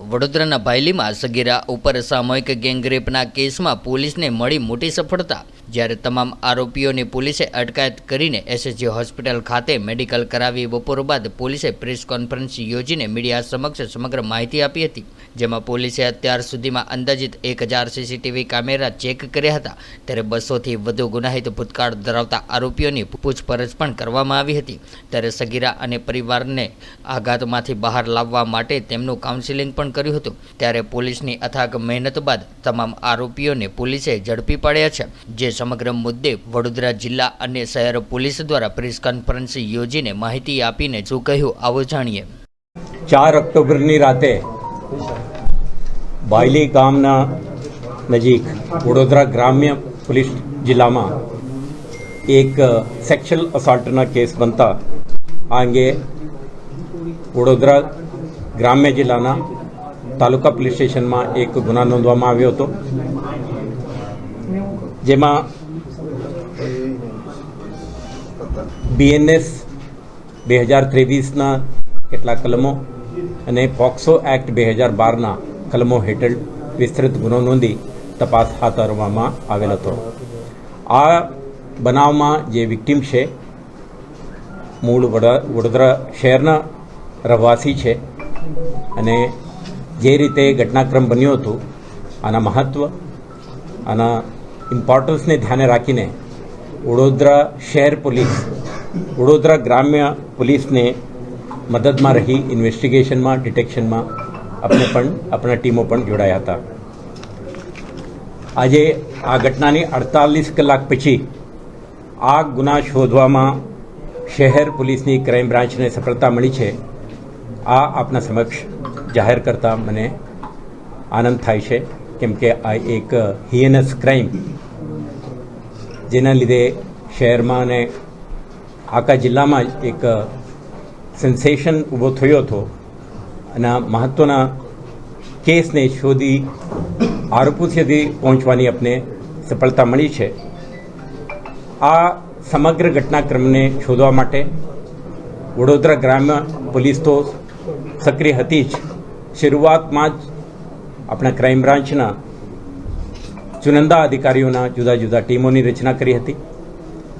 વડોદરાના ભાયલીમાં સગીરા ઉપર સામૂહિક ગેંગરેપના કેસમાં પોલીસને મળી મોટી સફળતા. જ્યારે તમામ આરોપીઓની પોલીસે અટકાયત કરીને એસએસજી હોસ્પિટલ ખાતે મેડિકલ કરાવી બપોર બાદ પોલીસે પ્રેસ કોન્ફરન્સ યોજીને મીડિયા સમક્ષ સમગ્ર માહિતી આપી હતી. જેમાં પોલીસે અત્યાર સુધીમાં અંદાજિત એક હજાર સીસીટીવી કેમેરા ચેક કર્યા હતા. ત્યારે બસોથી વધુ ગુનાહિત ભૂતકાળ ધરાવતા આરોપીઓની પૂછપરછ પણ કરવામાં આવી હતી. ત્યારે સગીરા અને પરિવારને આઘાતમાંથી બહાર લાવવા માટે તેમનું કાઉન્સિલિંગ પણ કર્યું હતું. ત્યારે પોલીસની અથાગ મહેનત બાદ તમામ આરોપીઓને પોલીસે ઝડપી પાડ્યા છે. જે સમગ્ર મુદ્દે વડોદરા જિલ્લા અને શહેર પોલીસ દ્વારા પ્રેસ કોન્ફરન્સ યોજીને માહિતી આપીને શું કહ્યું આવો જાણીએ. ચાર ઓક્ટોબરની રાતે બાયલી ગામના નજીક વડોદરા ગ્રામ્ય પોલીસ જિલ્લામાં એક સેક્સ્યુઅલ અસોલ્ટના કેસ બનતા આ અંગે વડોદરા ગ્રામ્ય જિલ્લાના તાલુકા પોલીસ સ્ટેશનમાં એક ગુના નોંધવામાં આવ્યો હતો. જેમાં બીએનએસ બે હજાર ત્રેવીસના કેટલાક કલમો અને પોક્સો એક્ટ બે હજાર બારના કલમો હેઠળ વિસ્તૃત ગુનો નોંધી તપાસ હાથ ધરવામાં આવેલ હતો. આ બનાવમાં જે વિક્ટીમ છે, મૂળ વડા- વડોદરા શહેરના રહેવાસી છે અને જે રીતે ઘટનાક્રમ બન્યો હતો, આના મહત્ત્વ આના ઇમ્પોર્ટન્સને ધ્યાને રાખીને વડોદરા શહેર પોલીસ, વડોદરા ગ્રામ્ય પોલીસને મદદમાં રહી ઇન્વેસ્ટિગેશનમાં ડિટેક્શનમાં આપણે પણ, આપણા ટીમો પણ જોડાયા હતા. આજે આ ઘટનાની અડતાલીસ કલાક પછી આ ગુના શોધવામાં શહેર પોલીસની ક્રાઇમ બ્રાન્ચને સફળતા મળી છે, આ આપના સમક્ષ જાહેર કરતા મને આનંદ થાય છે, કેમ કે આ એક હિયનસ ક્રાઇમ જેના લીધે શહેરમાં અને આખા જિલ્લામાં જ એક સેન્સેશન ઊભો થયો હતો અને મહત્ત્વના કેસને શોધી આરોપો સુધી પહોંચવાની આપને સફળતા મળી છે. આ સમગ્ર ઘટનાક્રમને શોધવા માટે વડોદરા ગ્રામ્ય પોલીસ તો સક્રિય હતી જ. શરૂઆતમાં જ આપણા ક્રાઇમ બ્રાન્ચના ચુનંદા અધિકારીઓના જુદા જુદા ટીમોની રચના કરી હતી.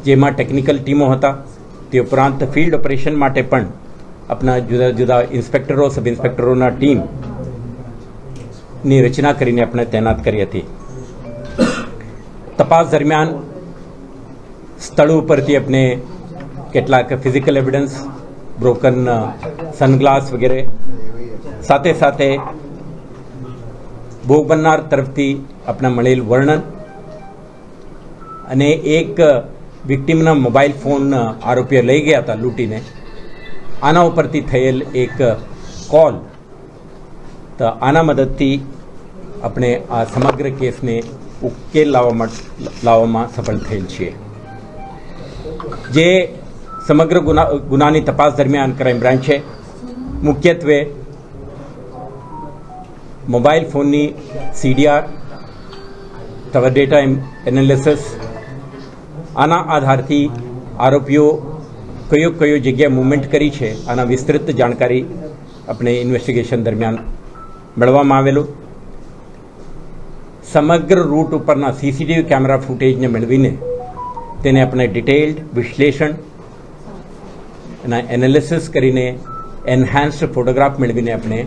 જેમાં ટેકનિકલ ટીમો હતા. તે ઉપરાંત ફિલ્ડ ઓપરેશન માટે પણ આપણા જુદા જુદા ઇન્સ્પેક્ટરો, સબ ઇન્સ્પેક્ટરોના ટીમની રચના કરીને આપણે તૈનાત કરી હતી. તપાસ દરમિયાન સ્થળ ઉપરથી આપણે કેટલાક ફિઝિકલ એવિડન્સ, બ્રોકન સનગ્લાસ વગેરે સાથે સાથે ભોગ બનનાર તરફથી આપણા મળેલ વર્ણન અને એક વિક્ટીમના મોબાઈલ ફોન આરોપીઓ લઈ ગયા હતા લૂંટીને. આના ઉપરથી થયેલ એક કોલ. તો આના મદદથી આપણે આ સમગ્ર કેસને ઉકેલ લાવવા લાવવામાં સફળ થયેલ છીએ. જે સમગ્ર ગુના, ગુનાની તપાસ દરમિયાન ક્રાઇમ બ્રાન્ચે મુખ્યત્વે મોબાઈલ ફોનની સીડીઆર તથા ડેટા એનાલિસિસ, આના આધારથી આરોપીઓ કયો કયો જગ્યાએ મૂવમેન્ટ કરી છે, આના વિસ્તૃત જાણકારી આપણે ઇન્વેસ્ટિગેશન દરમિયાન મેળવવામાં આવેલું. સમગ્ર રૂટ ઉપરના સીસીટીવી કેમેરા ફૂટેજને મેળવીને તેને આપણે ડિટેલ્ડ વિશ્લેષણ એના એનાલિસિસ કરીને એન્હાન્સ્ડ ફોટોગ્રાફ મેળવીને આપણે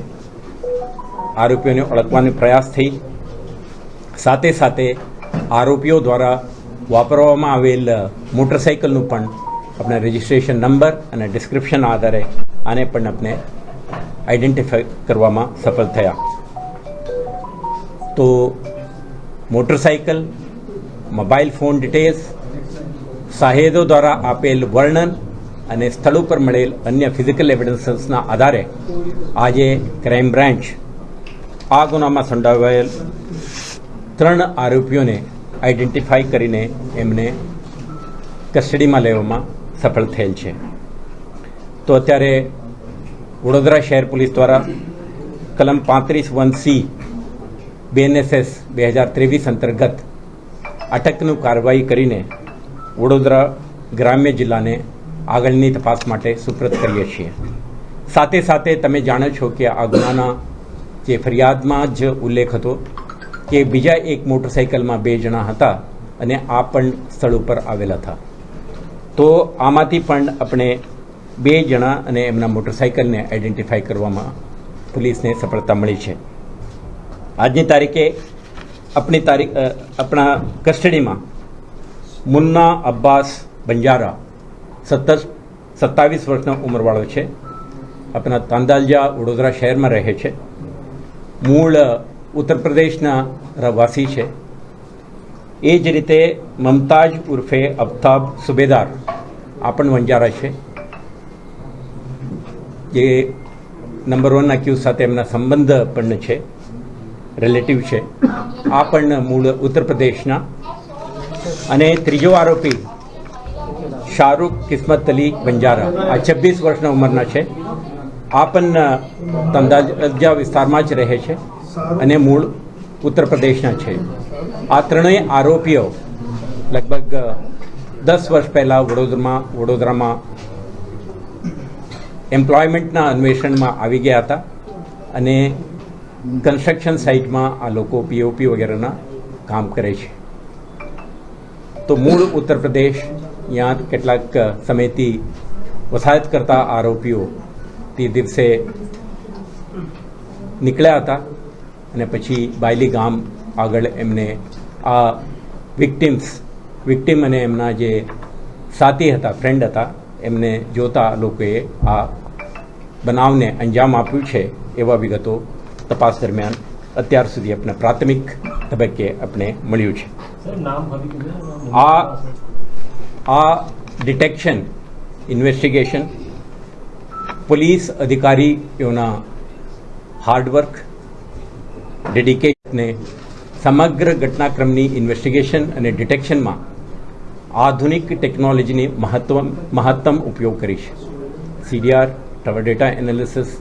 આરોપીઓને ઓળખવાનો પ્રયાસ થઈ. સાથે સાથે આરોપીઓ દ્વારા વાપરવામાં આવેલ મોટરસાઇકલનું પણ આપણે રજિસ્ટ્રેશન નંબર અને ડિસ્ક્રિપ્શન આધારે આને પણ આપણે આઈડેન્ટિફાઈ કરવામાં સફળ થયા. તો મોટરસાઇકલ મોબાઈલ ફોન ડિટેલ્સ સાહેદો દ્વારા આપેલ વર્ણન અને સ્થળ ઉપર મળેલ અન્ય ફિઝિકલ એવિડન્સના આધારે આજે ક્રાઇમ બ્રાન્ચ આ ગુનામાં સંડોવાયેલ ત્રણ આરોપીઓને આઈડેન્ટિફાઈ કરીને એમને કસ્ટડીમાં લેવામાં સફળ થયેલ છે. તો અત્યારે વડોદરા શહેર પોલીસ દ્વારા કલમ પાંત્રીસ વન સી બીએનએસએસ બે હજાર ત્રેવીસ અંતર્ગત અટકનું કાર્યવાહી કરીને વડોદરા ગ્રામ્ય જિલ્લાને આગળની તપાસ માટે સુપ્રત કરીએ છીએ. સાથે સાથે તમે જાણો છો કે આ ગુનાના જે ફરિયાદમાં જ ઉલ્લેખ હતો કે બીજા એક મોટરસાઇકલમાં બે જણા હતા અને આ પણ સ્થળ ઉપર આવેલા હતા. તો આમાંથી પણ આપણે બે જણા અને એમના મોટરસાઇકલને આઈડેન્ટિફાઈ કરવામાં પોલીસને સફળતા મળી છે. આજની તારીખે આપણી તારીખ આપણા કસ્ટડીમાં મુન્ના અબ્બાસ બંજારા સત્તર, સત્તાવીસ વર્ષનો ઉંમરવાળો છે. આપણા તાંદાલજા વડોદરા શહેરમાં રહે છે. મૂળ ઉત્તર પ્રદેશના રહેવાસી છે. એ જ રીતે મમતાજ ઉર્ફે અફતાબ સુબેદાર આ પણ વંજારા છે. જે નંબર વન અક્યુઝ સાથે એમના સંબંધ પણ છે રિલેટિવ છે. આ પણ મૂળ ઉત્તર પ્રદેશના. અને ત્રીજો આરોપી શાહરૂખ કિસ્મત અલી બંજારા આ છવ્વીસ વર્ષના ઉંમરના છે. આ પણ તંદાજા વિસ્તારમાં જ રહે છે અને મૂળ ઉત્તર પ્રદેશના છે. આ ત્રણેય આરોપીઓ લગભગ દસ વર્ષ પહેલાં વડોદરામાં વડોદરામાં એમ્પ્લોયમેન્ટના અન્વેષણમાં આવી ગયા હતા અને કન્સ્ટ્રક્શન સાઇટમાં આ લોકો પીઓપી વગેરેના કામ કરે છે. તો મૂળ ઉત્તર પ્રદેશ ત્યાં કેટલાક સમયથી વસાહત કરતા આરોપીઓ તે દિવસે નીકળ્યા હતા અને પછી બાયલી ગામ આગળ એમને આ વિક્ટિમ્સ વિક્ટિમ અને એમના જે સાથી હતા ફ્રેન્ડ હતા એમને જોતા લોકોએ આ બનાવને અંજામ આપ્યું છે એવા વિગતો તપાસ દરમિયાન અત્યાર સુધી આપણે પ્રાથમિક તબક્કે આપણે મળ્યું છે. આ આ ડિટેક્શન ઇન્વેસ્ટિગેશન પોલીસ અધિકારીઓના હાર્ડવર્ક ડેડિકેશનને સમગ્ર ઘટનાક્રમની ઇન્વેસ્ટિગેશન અને ડિટેક્શનમાં આધુનિક ટેકનોલોજીની મહત્વ મહત્તમ ઉપયોગ કરી છે. CDR tower data analysis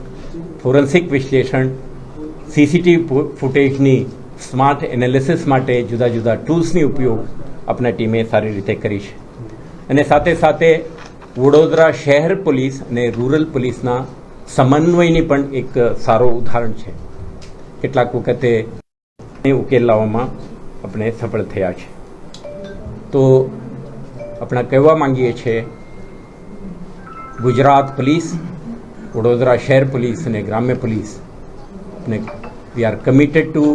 forensic વિશ્લેષણ સીસીટીવી ફૂટેજની સ્માર્ટ એનાલિસિસ માટે જુદા જુદા ટૂલ્સની ઉપયોગ આપણા ટીમે સારી રીતે કરી છે. અને સાથે સાથે વડોદરા શહેર પોલીસ અને રૂરલ પોલીસના સમન્વયની પણ એક સારો ઉદાહરણ છે. કેટલાક વખતે ઉકેલ લાવવામાં આપણે સફળ થયા છે. તો આપણે કહેવા માંગીએ છીએ, ગુજરાત પોલીસ, વડોદરા શહેર પોલીસ અને ગ્રામ્ય પોલીસ અને we are committed to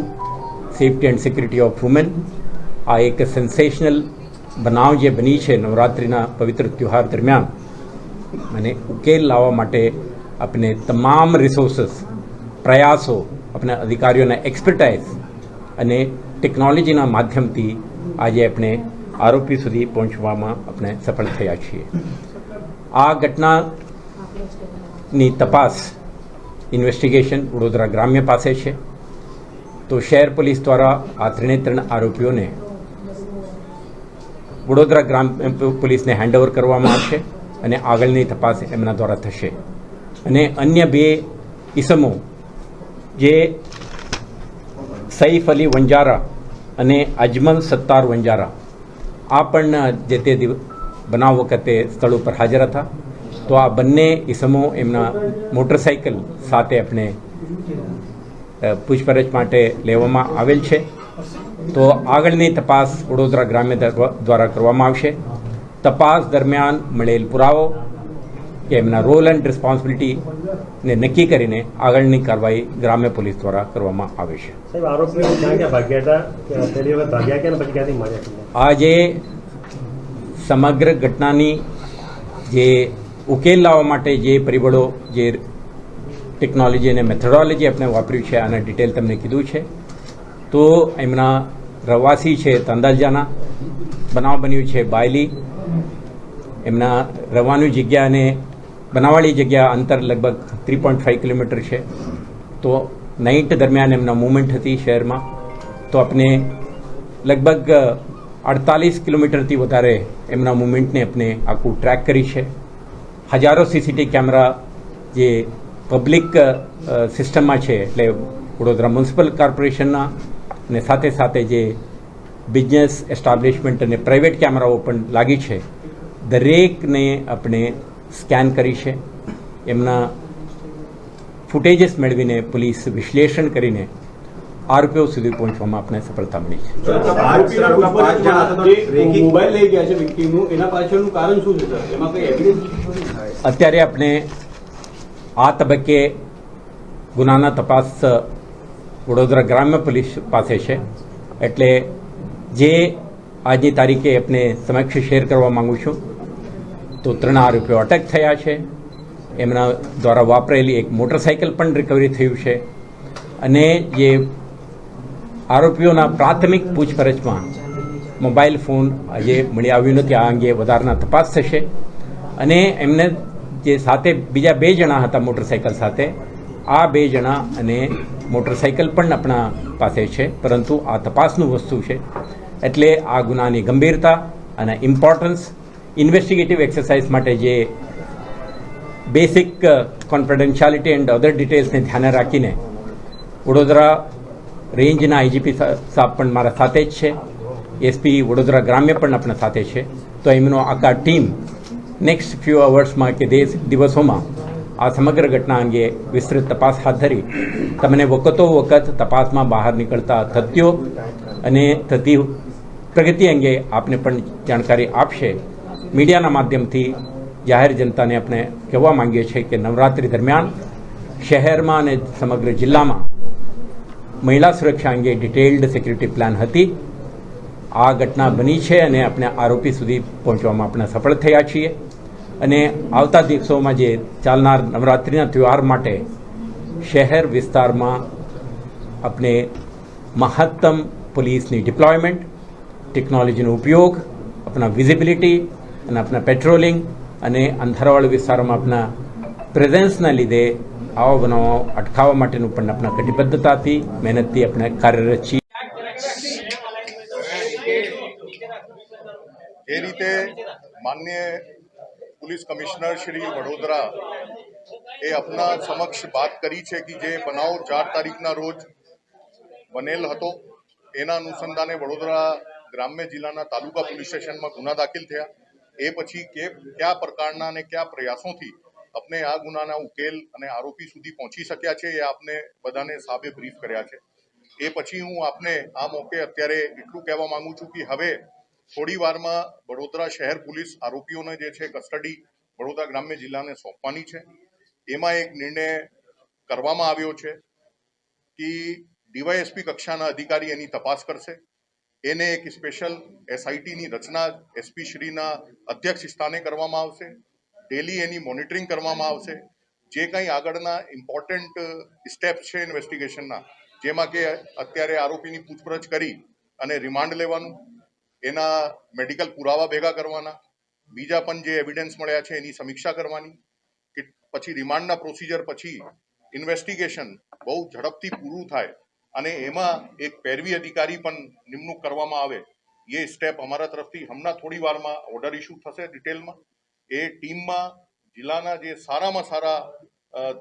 safety and security of women આ એક સેન્સેશનલ બનાવ જે બની છે નવરાત્રિના પવિત્ર ત્યોહાર દરમિયાન, અને ઉકેલ લાવવા માટે આપણે તમામ રિસોર્સિસ પ્રયાસો આપણા અધિકારીઓના એક્સપર્ટાઇઝ અને ટેકનોલોજીના માધ્યમથી આજે આપણે આરોપી સુધી પહોંચવામાં આપણે સફળ થયા છીએ. આ ઘટનાની તપાસ ઇન્વેસ્ટિગેશન વડોદરા ગ્રામ્ય પાસે છે. તો શહેર પોલીસ દ્વારા આ ત્રણે ત્રણ આરોપીઓને વડોદરા ગ્રામ પોલીસને હેન્ડઓવર કરવામાં આવશે અને આગળની તપાસ એમના દ્વારા થશે. અને અન્ય બે ઇસમો જે સૈફ અલી વંજારા અને અજમલ સત્તાર વંજારા, આ પણ જે તે બનાવ વખતે સ્થળ ઉપર હાજર હતા. તો આ બંને ઇસમો એમના મોટરસાઇકલ સાથે આપણે પૂછપરછ માટે લેવામાં આવેલ છે. તો આગળની તપાસ વડોદરા ગ્રામ્ય દ્વારા કરવામાં આવશે. તપાસ દરમિયાન મળેલ પુરાવો કે એમના રોલ એન્ડ રિસ્પોન્સિબિલિટીને નક્કી કરીને આગળની કાર્યવાહી ગ્રામ્ય પોલીસ દ્વારા કરવામાં આવે છે. સાહેબ આરોપીઓ ક્યાં ક્યાં ભાગ્યા હતા? કે પહેલી વખત ભાગ્યા ક્યાં ને પછી ક્યાંથી મળ્યા તમને આ જે સમગ્ર ઘટનાની જે ઉકેલ લાવવા માટે જે પરિબળો જે ટેકનોલોજી અને મેથોડોલોજી આપણે વાપર્યું છે આના ડિટેલ તમને કીધું છે. તો એમના રહેવાસી છે તંદાલજાના, બનાવ બન્યું છે બાયલી. એમના રવાની જગ્યા અને બનાવવાળી જગ્યા અંતર લગભગ થ્રી પોઈન્ટ ફાઈવ કિલોમીટર છે. તો નાઇટ દરમિયાન એમના મુવમેન્ટ હતી શહેરમાં. તો આપણે લગભગ અડતાલીસ કિલોમીટરથી વધારે એમના મુવમેન્ટને આપણે આખું ટ્રેક કરી છે. હજારો સીસીટીવી કેમેરા જે પબ્લિક સિસ્ટમમાં છે, એટલે વડોદરા મ્યુનિસિપલ કોર્પોરેશનના અને સાથે સાથે જે બિઝનેસ એસ્ટાબ્લિશમેન્ટ અને પ્રાઇવેટ કેમેરાઓ પણ લાગી છે દરેકને આપણે સ્કેન કરી છે. એમના ફૂટેજીસ મેળવીને પોલીસ વિશ્લેષણ કરીને આરોપીઓ સુધી પહોંચવામાં આપણે સફળતા મળી છે. આરોપીના ઉપર જે મોબાઈલ લઈ ગયા છે વિક્ટીમનું એના પાછળનું કારણ શું છે સર? એમાં કઈ એવિડન્સ અત્યારે આપણે આ તબક્કે ગુનાના તપાસ વડોદરા ગ્રામ્ય પોલીસ પાસે છે. એટલે જે આજની તારીખે આપણે સમક્ષ શેર કરવા માગું છું, તો ત્રણ આરોપીઓ અટક થયા છે. એમના દ્વારા વાપરેલી એક મોટરસાઇકલ પણ રિકવરી થયું છે. અને જે આરોપીઓના પ્રાથમિક પૂછપરછમાં મોબાઈલ ફોન આજે મળી આવ્યું નથી. આ અંગે વધારાના તપાસ થશે. અને એમને જે સાથે બીજા બે જણા હતા મોટરસાઇકલ સાથે આ બે જણા અને મોટરસાઇકલ પણ આપણા પાસે છે, પરંતુ આ તપાસનું વસ્તુ છે. એટલે આ ગુનાની ગંભીરતા અને ઇમ્પોર્ટન્સ ઇન્વેસ્ટિગેટિવ એક્સરસાઇઝ માટે જે બેસિક કોન્ફિડેન્શિયાલિટી એન્ડ અધર ડિટેલ્સને ધ્યાને રાખીને વડોદરા રેન્જના આઈજીપી સાહેબ પણ મારા સાથે જ છે. એસપી વડોદરા ગ્રામ્ય પણ આપણા સાથે છે. તો એમનો આખા ટીમ નેક્સ્ટ ફ્યુ અવર્સમાં કે દિવસોમાં આ સમગ્ર ઘટના અંગે વિસ્તૃત તપાસ હાથ ધરી. તમને વખતો વખત તપાસમાં બહાર નીકળતા તથ્યો અને થતી પ્રગતિ અંગે આપને પણ જાણકારી આપશે. મીડિયાના માધ્યમથી જાહેર જનતાને આપણે કહેવા માંગીએ છીએ કે નવરાત્રિ દરમિયાન શહેરમાં અને સમગ્ર જિલ્લામાં મહિલા સુરક્ષા અંગે ડિટેલ્ડ સિક્યુરિટી પ્લાન હતી. આ ઘટના બની છે અને આપણે આરોપી સુધી પહોંચવામાં આપણે સફળ થયા છીએ. અને આવતા દિવસોમાં જે ચાલનાર નવરાત્રિના તહેવાર માટે શહેર વિસ્તારમાં આપણે મહત્તમ પોલીસની ડિપ્લોયમેન્ટ, ટેકનોલોજીનો ઉપયોગ, આપણા વિઝિબિલિટી અને આપણા પેટ્રોલિંગ અને અંધારાવાળા વિસ્તારોમાં આપણા પ્રેઝન્સના લીધે આવા બનાવો અટકાવવા માટેનું પણ આપણા કટિબદ્ધતાથી, મહેનતથી આપણે કાર્યરત છીએ. એ રીતે માન્ય પોલીસ કમિશનર શ્રી વડોદરા એ આપના સમક્ષ વાત કરી છે કે જે બનાવ ચાર તારીખના રોજ બનેલ હતો. એના અનુસંધાને વડોદરા ગ્રામ્ય જિલ્લાના તાલુકા પોલીસ સ્ટેશનમાં ગુના દાખલ થયા. એ પછી કે કયા પ્રકારના અને કયા પ્રયાસોથી આપણે આ ગુનાના ઉકેલ અને આરોપી સુધી પહોંચી શક્યા છે એ આપને બધાને સાબે બ્રીફ કર્યા છે. એ પછી હું આપને આ મોકે અત્યારે એટલું કહેવા માંગુ છું કે હવે થોડી વારમાં વડોદરા શહેર પોલીસ આરોપીઓને જે છે કસ્ટડી વડોદરા ગ્રામ્ય જિલ્લાને સોંપવાની છે. એમાં એક નિર્ણય કરવામાં આવ્યો છે કે ડીવાયએસપી કક્ષાના અધિકારી એની તપાસ કરશે. એને એક સ્પેશિયલ એસઆઈટીની રચના એસપી શ્રીના અધ્યક્ષ સ્થાને કરવામાં આવશે. ડેલી એની મોનિટરિંગ કરવામાં આવશે. જે કંઈ આગળના ઇમ્પોર્ટન્ટ સ્ટેપ છે ઇન્વેસ્ટિગેશનના, જેમાં કે અત્યારે આરોપીની પૂછપરછ કરી અને રિમાન્ડ લેવાનું એના મેડિકલ પુરાવા ભેગા કરવાના. બીજા પણ જે એવિડન્સ મળ્યા છે એની સમીક્ષા કરવાની. કે પછી રિમાન્ડના પ્રોસિજર પછી ઇન્વેસ્ટિગેશન બહુ ઝડપથી પૂરું થાય. અને એમાં એક પેરવી અધિકારી પણ નિમણૂક કરવામાં આવે. એ સ્ટેપ અમારા તરફથી હમણાં થોડી વારમાં ઓર્ડર ઇસ્યુ થશે ડિટેલમાં એ ટીમમાં જિલ્લાના જે સારામાં સારા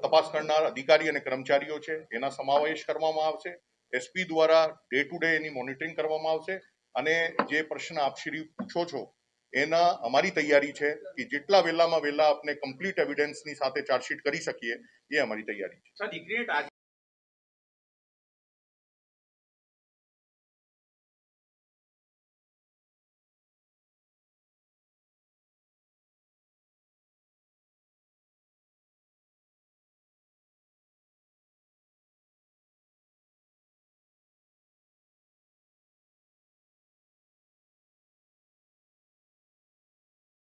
તપાસ કરનાર અધિકારી અને કર્મચારીઓ છે, એના સમાવેશ કરવામાં આવશે. એસપી દ્વારા ડે ટુ ડે એની મોનિટરિંગ કરવામાં આવશે. અને જે પ્રશ્ન આપ શ્રી પૂછો છો, એના અમારી તૈયારી છે કે જેટલા વહેલામાં વહેલા આપણે કમ્પ્લીટ એવિડન્સની સાથે ચાર્જશીટ કરી શકીએ, એ અમારી તૈયારી છે.